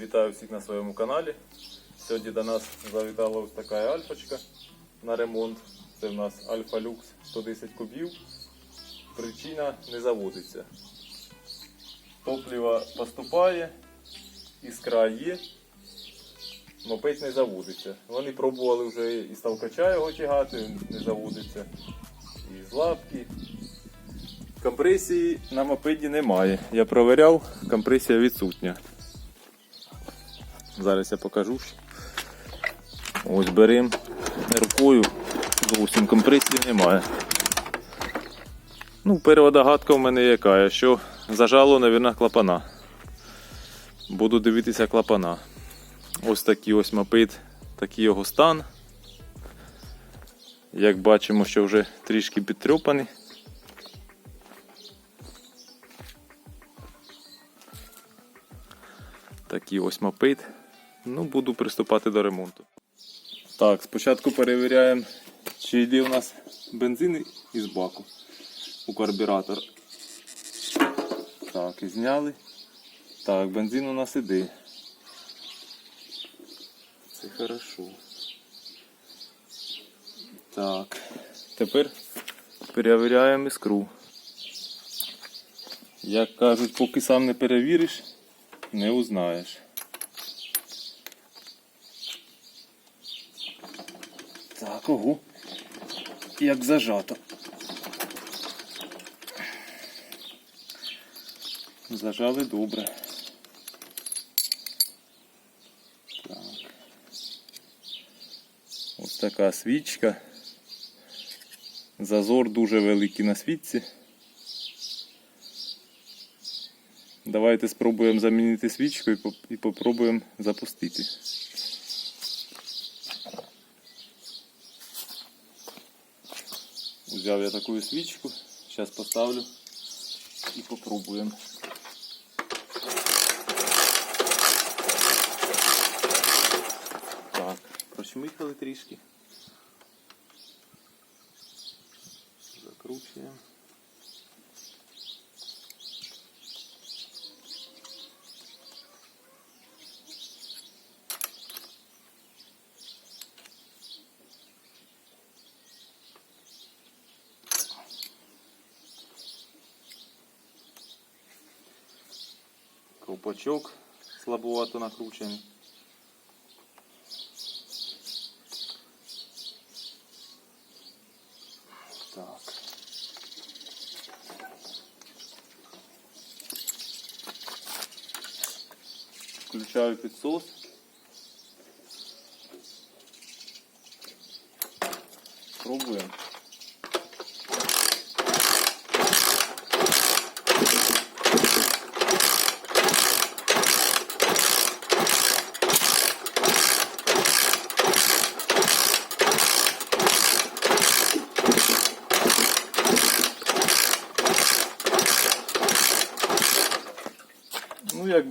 Вітаю всіх на своєму каналі. Сьогодні до нас завітала ось така альфочка на ремонт. Це в нас Альфа Люкс 110 кубів. Причина не заводиться. Топливо поступає, іскра є, мопед не заводиться. Вони пробували вже і ставкача його тягати, не заводиться. І з лапки. Компресії на мопеді немає. Я провіряв, компресія відсутня. Зараз я покажу. Ось беремо рукою, зовсім компресії немає. Ну, перша догадка в мене яка, що зажало, мабуть, клапана. Буду дивитися клапана. Ось такий ось мопед, такий його стан. Як бачимо, що вже трішки підтрьопаний. Такий ось мопед. Ну, буду приступати до ремонту. Так, спочатку перевіряємо, чи йде у нас бензин із баку у карбюратор. Так, і зняли. Так, бензин у нас іде. Це хорошо. Так, тепер перевіряємо іскру. Як кажуть, поки сам не перевіриш, не узнаєш. Так, ого. Як зажато. Зажали добре. Так. Ось така свічка. Зазор дуже великий на свічці. Давайте спробуємо замінити свічку і попробуємо запустити. Взяв я таку свічку, зараз поставлю і попробуємо. Так, прочмихали трішки. Ковпачок слабовато накручений. Включаю підсос. Пробуємо.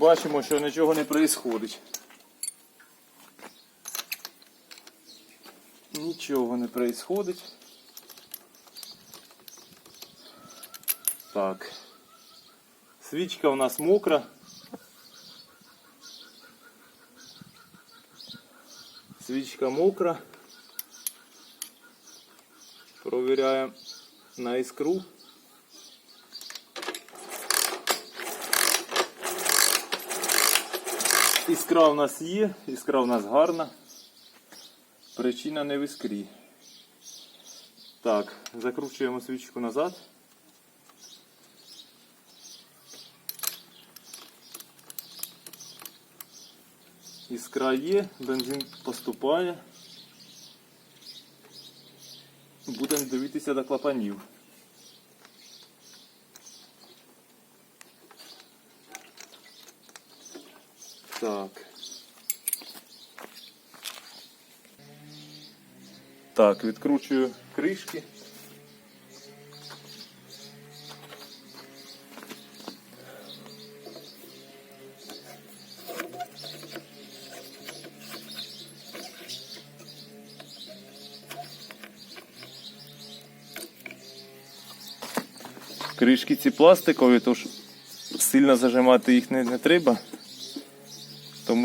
Бачимо, що нічого не відбувається. Нічого не відбувається. Так. Свічка у нас мокра. Свічка мокра. Провіряємо на іскру. Іскра у нас є, іскра у нас гарна. Причина не в іскрі. Так, закручуємо свічку назад. Іскра є, бензин поступає. Будемо дивитися до клапанів. Так. Так, відкручую кришки. Кришки ці пластикові, тож сильно зажимати їх не, не треба.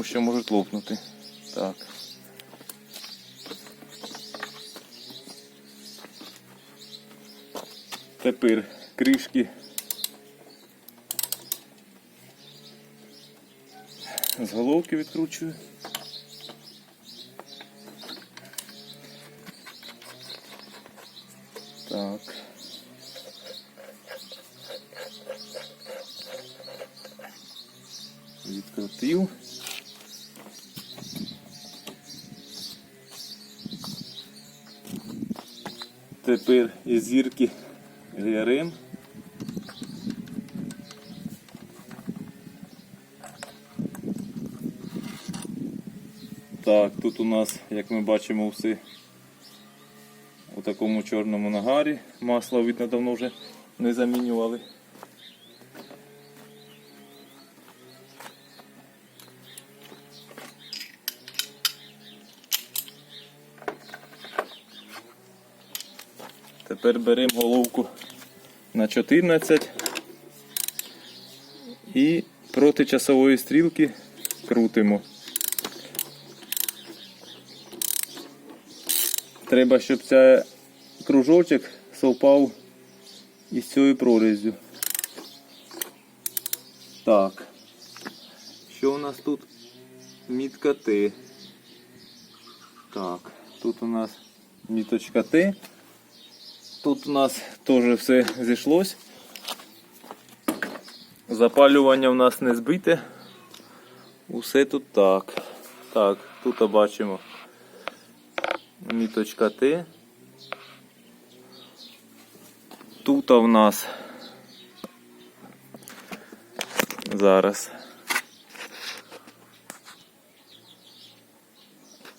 Тому що можуть лопнути. Так. Тепер кришки з головки відкручую. Тепер із зірки ГРМ. Так, тут у нас, як ми бачимо, все у такому чорному нагарі. Масло видно давно вже не замінювали. Тепер беремо головку на 14 і проти часової стрілки крутимо. Треба, щоб цей кружочок совпав із цією прорізю. Так. Що у нас тут? Мітка Т. Так, тут у нас міточка Т. Тут у нас теж все зійшлось. Запалювання в нас не збите. Усе тут так. Так, тут бачимо міточка Т. Тут у нас зараз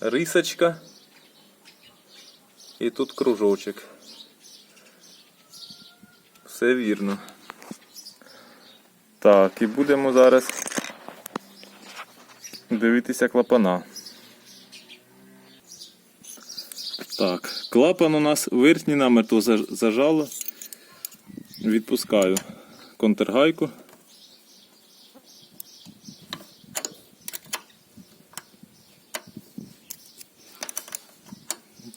рисочка і тут кружочок. Все вірно. Так, і будемо зараз дивитися клапана. Так, клапан у нас верхній намертво заж- зажало. Відпускаю контргайку.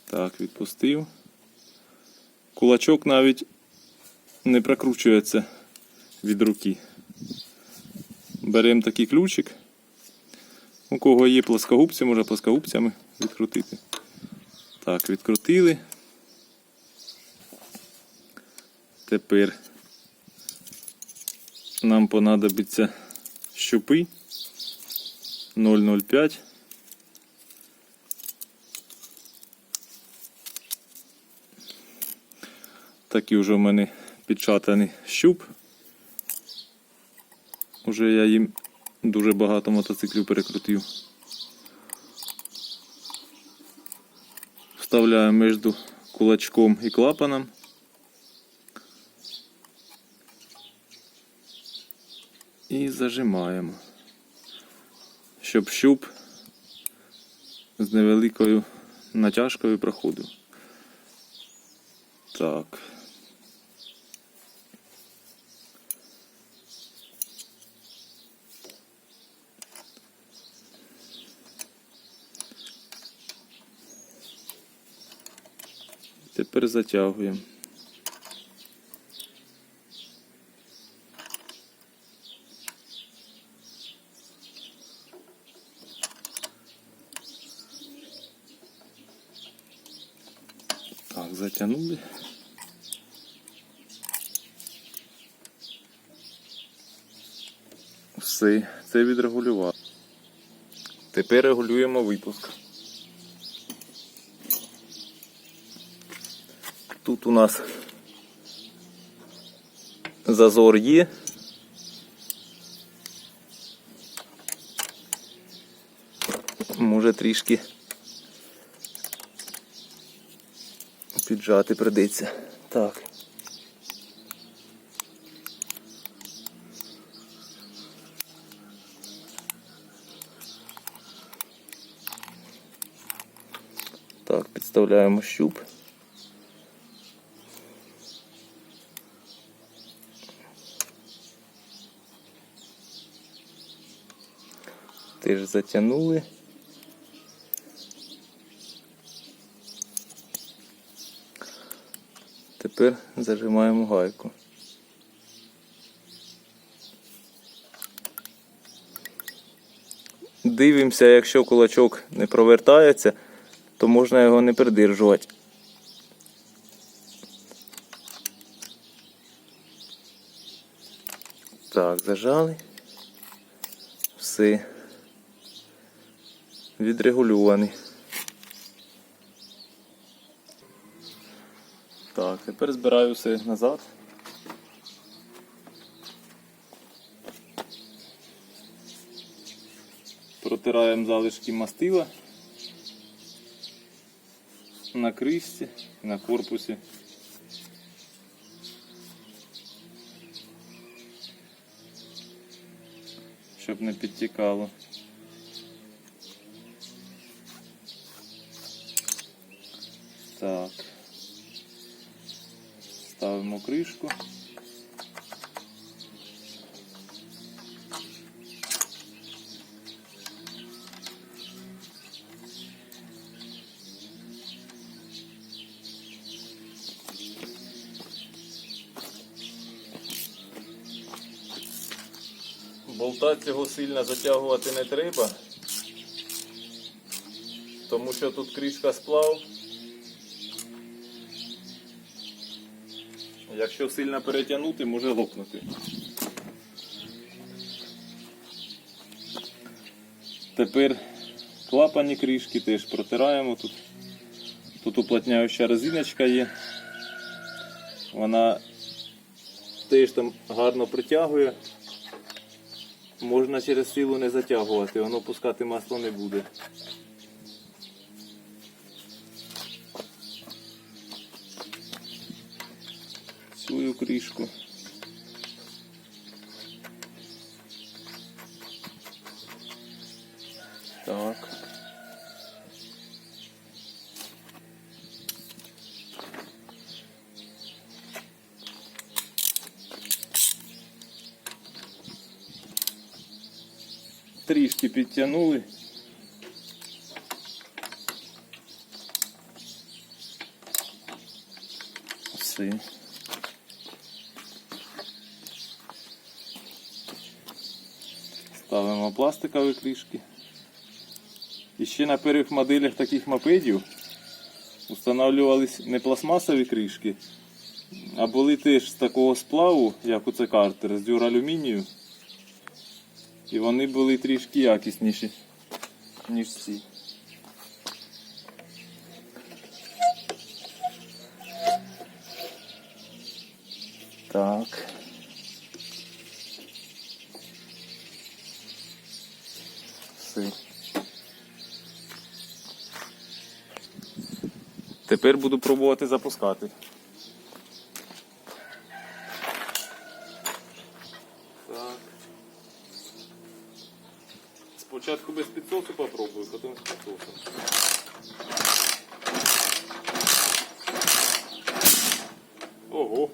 Так, відпустив. Кулачок навіть не прокручується від руки. Беремо такий ключик. У кого є плоскогубці, можна плоскогубцями відкрутити. Так, відкрутили. Тепер нам понадобиться щупи 0,05. Такий вже в мене підшатаний щуп. Уже я їм дуже багато мотоциклів перекрутив. Вставляю між кулачком і клапаном. І зажимаємо, щоб щуп з невеликою натяжкою проходив. Так. Тепер затягуємо. Так, затягнули. Все, це відрегулював. Тепер регулюємо випуск. Тут у нас зазор є. Може трішки піджати придеться. Так. Так, підставляємо щуп. Теж затягнули. Тепер зажимаємо гайку. Дивимося, якщо кулачок не провертається, то можна його не придержувати. Так, зажали. Все. Відрегульований. Так, тепер збираю все назад. Протираємо залишки мастила на кришці, на корпусі. Щоб не підтікало. Так. Ставимо кришку. Болта цього сильно затягувати не треба, тому що тут кришка сплав. Якщо сильно перетягнути, може лопнути. Тепер клапані кришки теж протираємо тут. Тут уплотняюча резиночка є. Вона теж там гарно притягує. Можна через силу не затягувати, воно пускати масло не буде. Кришку. Так. Трішки підтягнули. Все. Пластикові кришки. І ще на перших моделях таких мопедів встановлювались не пластмасові кришки, а були теж з такого сплаву, як у це картер, з дюралюмінію. І вони були трішки якісніші, ніж ці. Так. Тепер буду пробувати запускати. Так. Спочатку без підсосу попробую, потім з підсосом. Ого.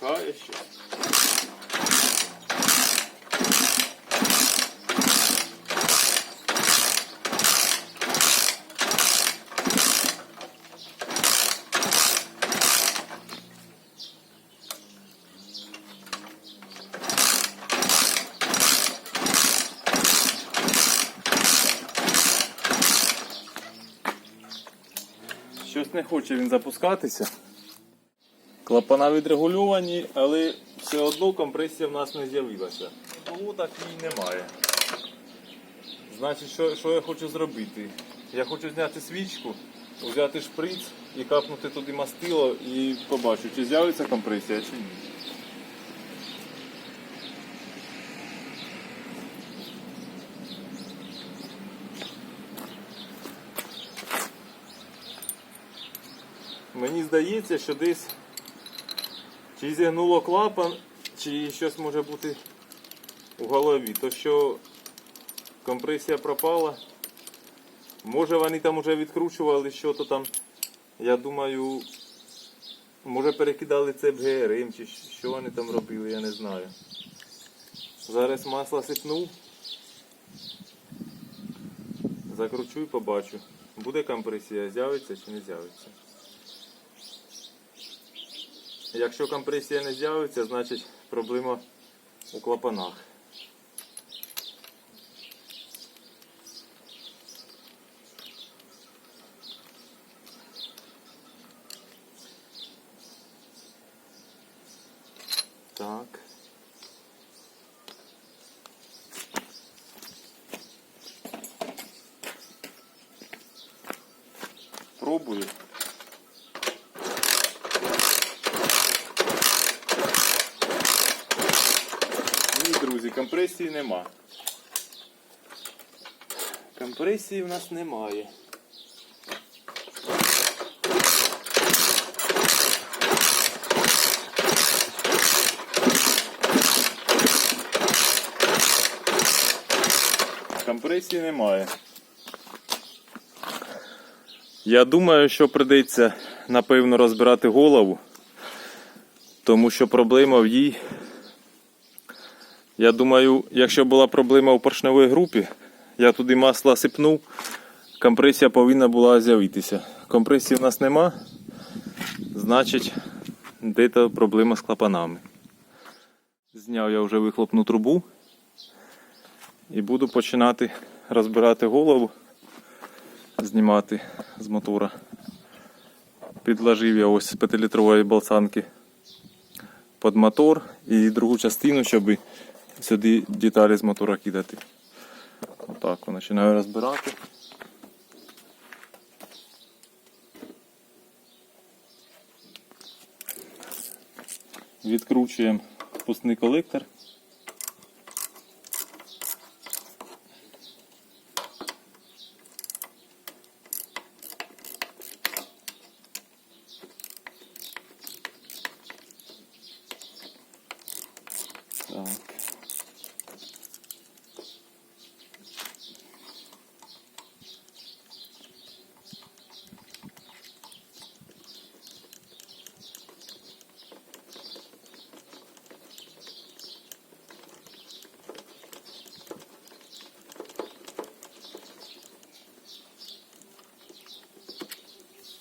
Хай ще. Щось не хоче він запускатися. Клапана відрегульовані, але все одно компресія в нас не з'явилася. Так її немає. Значить, що, що я хочу зробити? Я хочу зняти свічку, взяти шприц і капнути туди мастило і побачу, чи з'явиться компресія, чи ні. Мені здається, що десь чи зігнуло клапан, чи щось може бути у голові. То що компресія пропала. Може вони там вже відкручували що-то там Я думаю, може перекидали це в ГРМ чи що вони там робили, я не знаю. Зараз масло сипнув. Закручу і побачу. Буде компресія, з'явиться чи не з'явиться. Якщо компресія не з'явиться, значить проблема у клапанах. Так. Пробую. Ні, друзі, компресії нема. Компресії в нас немає. Компресії немає. Я думаю, що прийдеться напевно розбирати голову, тому що проблема в їй. Я думаю, якщо була проблема у поршневій групі, я туди масло сипнув, компресія повинна була з'явитися. Компресії в нас нема, значить, десь проблема з клапанами. Зняв я вже вихлопну трубу і буду починати розбирати голову, знімати з мотора. Підложив я ось з 5-літрової балсанки під мотор і другу частину, щоб сюди деталі з мотора кидати. Отак починаю розбирати. Відкручуємо впускний колектор. Так.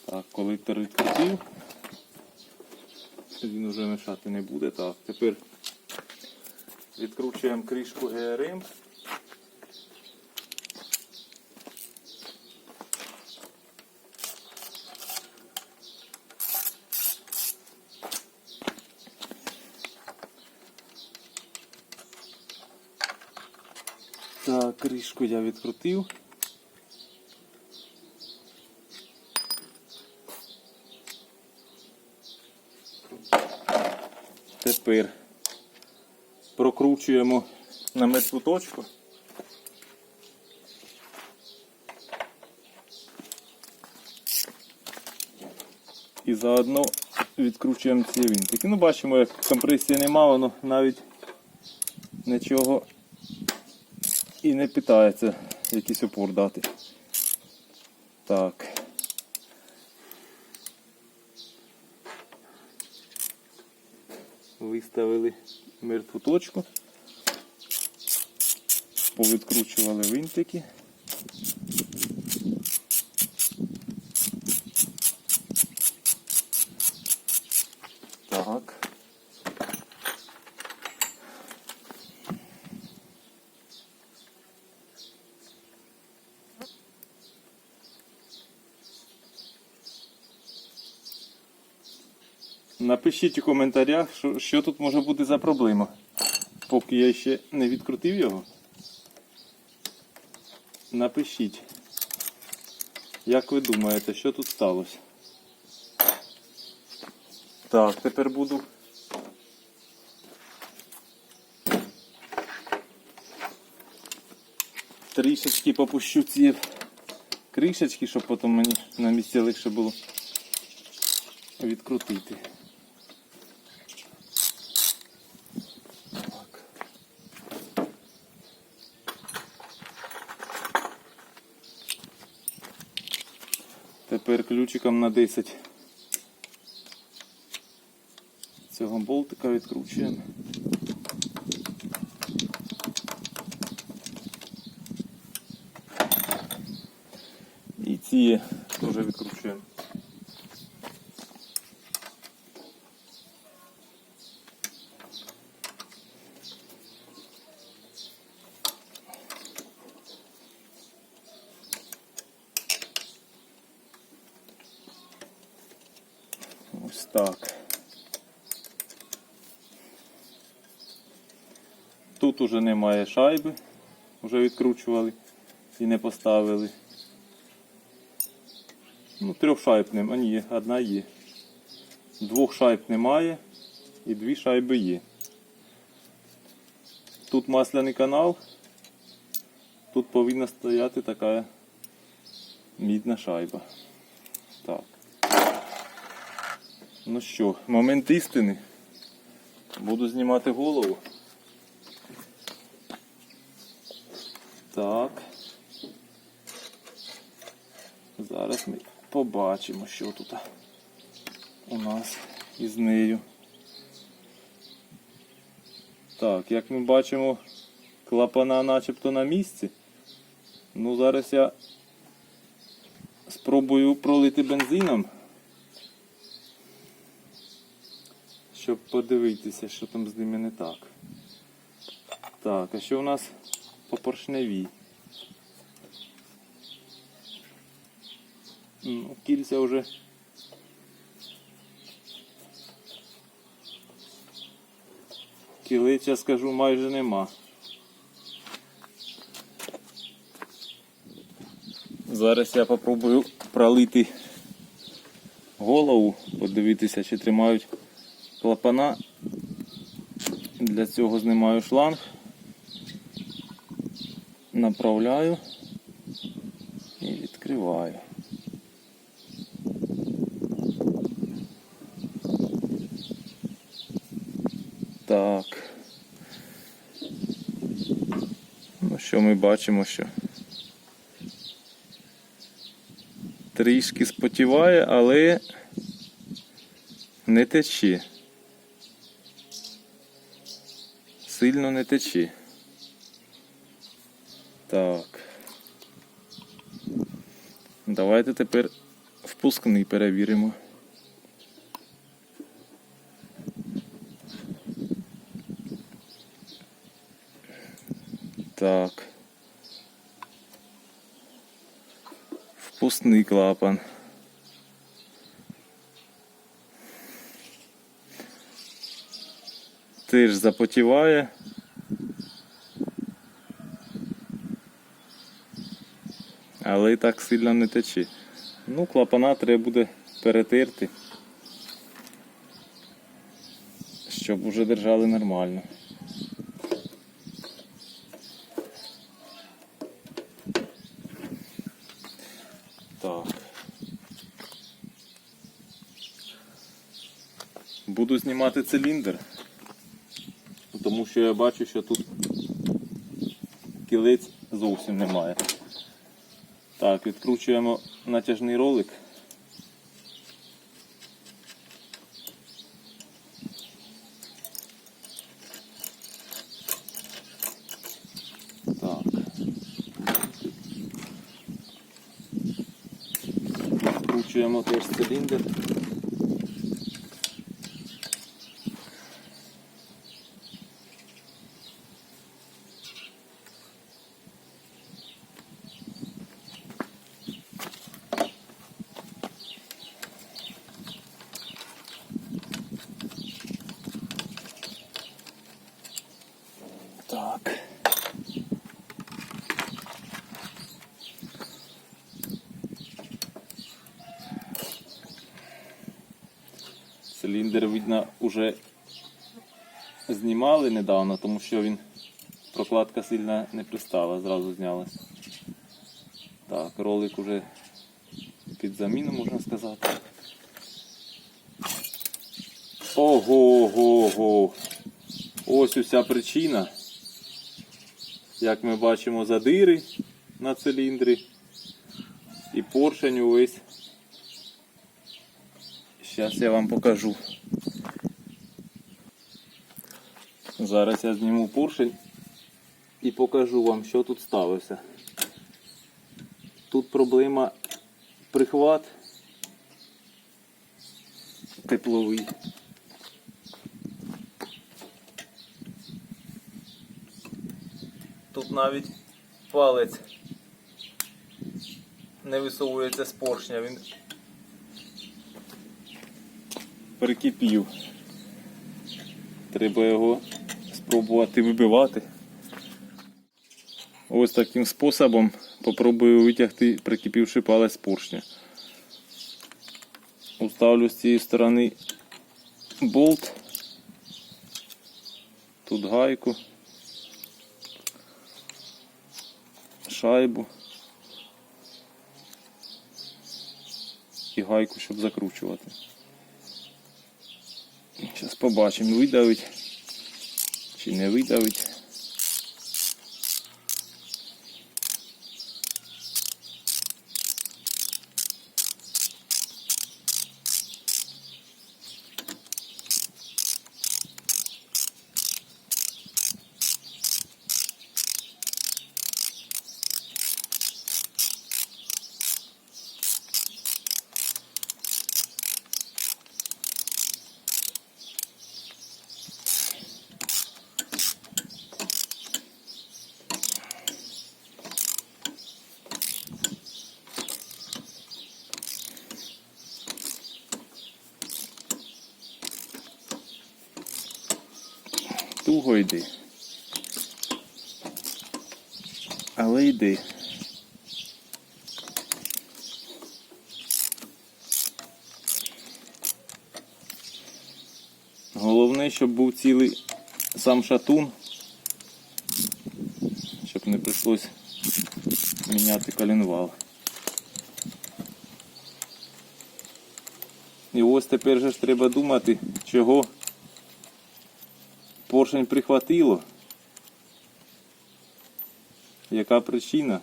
Так, колектор відкрутив. Він вже мешати не буде. Так, тепер Відкручуємо кришку ГРМ. Так, кришку я відкрутив. Тепер прокручуємо на мертву точку. І заодно відкручуємо ці винтики. Ну, бачимо, як компресії нема, воно навіть нічого і не питається якийсь опор дати. Так. Виставили мертву точку. Повідкручували винтики. Так. Напишіть у коментарях, що, що тут може бути за проблема, поки я ще не відкрутив його. Напишіть, як ви думаєте, що тут сталося. Так, тепер буду. Трішечки попущу ці кришечки, щоб потім мені на місці легше було відкрутити. Ключиком на 10 цього болтика відкручуємо. І ці теж відкручуємо. Ось так. Тут уже немає шайби, вже відкручували і не поставили. Ну, трьох шайб немає, ні, одна є. Двох шайб немає і дві шайби є. Тут масляний канал, тут повинна стояти така мідна шайба. Так. Ну що, момент істини. Буду знімати голову. Так. Зараз ми побачимо, що тут у нас із нею. Так, як ми бачимо, клапана начебто на місці. Ну, зараз я спробую пролити бензином. щоб подивитися, що там з ними не так. Так, а що у нас по поршневій? Ну, кільця вже. Кілиця, скажу, майже нема. Зараз я попробую пролити голову, подивитися, чи тримають клапана. Для цього знімаю шланг, направляю і відкриваю. Так. Ну що ми бачимо, що трішки спотіває, але не тече. Сильно не тече. Так. Давайте тепер впускний перевіримо. Так. Впускний клапан. Теж запотіває. Але і так сильно не тече. Ну, клапана треба буде перетерти, щоб уже держали нормально. Так. Буду знімати циліндр, тому що я бачу, що тут кілець зовсім немає. Так, відкручуємо натяжний ролик. Так. Відкручуємо теж циліндр. Так. Циліндр, видно, уже знімали недавно, тому що він прокладка сильно не пристала, зразу знялась. Так, ролик уже під заміну, можна сказати. Ого-го-го! Ось уся причина. Як ми бачимо, задири на циліндрі і поршень увесь Зараз я вам покажу. Зараз я зніму поршень і покажу вам, що тут сталося. Тут проблема прихват тепловий. Навіть палець не висовується з поршня, він прикипів. Треба його спробувати вибивати. Ось таким способом попробую витягти прикипівши палець з поршня. Уставлю з цієї сторони болт. Тут гайку. Шайбу. І гайку, щоб закручувати. Зараз побачимо, видавить чи не видавить. Туго йди. Але йди. Головне, щоб був цілий сам шатун, щоб не прийшлось міняти коленвал. І ось тепер же ж треба думати, чого поршень прихватило. Яка причина?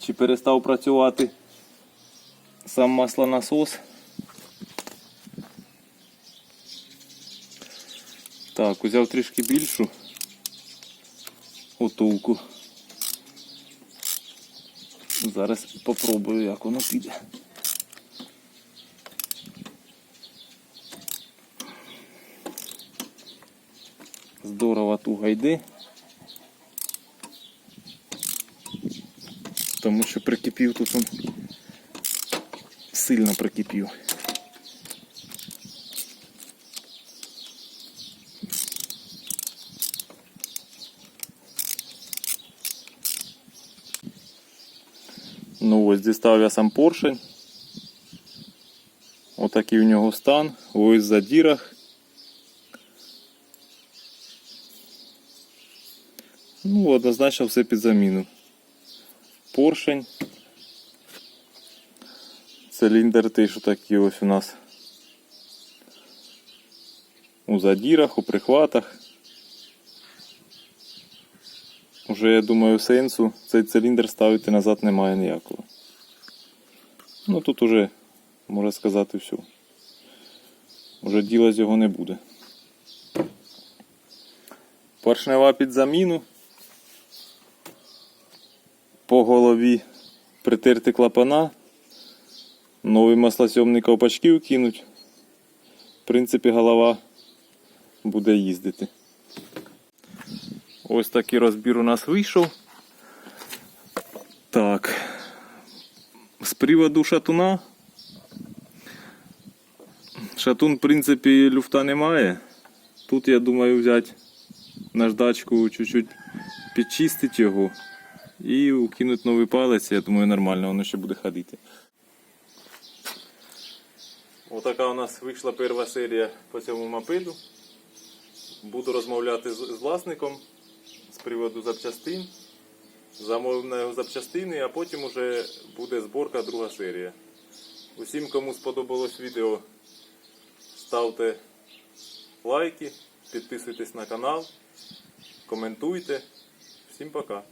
Чи перестав працювати сам маслонасос? Так, узяв трішки більшу утулку. Зараз попробую, як воно піде. Йде. Тому що прикипів тут он сильно прикипів. Ну ось дістав я сам поршень. Отакий у нього стан. Ось в задірах. Ну, однозначно все під заміну. Поршень. Циліндр теж такий ось у нас. У задірах, у прихватах. Уже, я думаю, сенсу цей циліндр ставити назад немає ніякого. Ну тут уже, можна сказати, все. Уже діла з його не буде. Поршнева під заміну. По голові притерти клапана. Новий маслосьомний ковпачки кинуть. В принципі, голова буде їздити. Ось такий розбір у нас вийшов. Так. З приводу шатуна. Шатун, в принципі, люфта немає. Тут, я думаю, взяти наждачку, чуть-чуть підчистити його і укинути новий палець, я думаю, нормально, воно ще буде ходити. Отака у нас вийшла перша серія по цьому мопеду. Буду розмовляти з, з власником з приводу запчастин. Замовив на його запчастини, а потім уже буде зборка друга серія. Усім, кому сподобалось відео, ставте лайки, підписуйтесь на канал, коментуйте. Всім пока.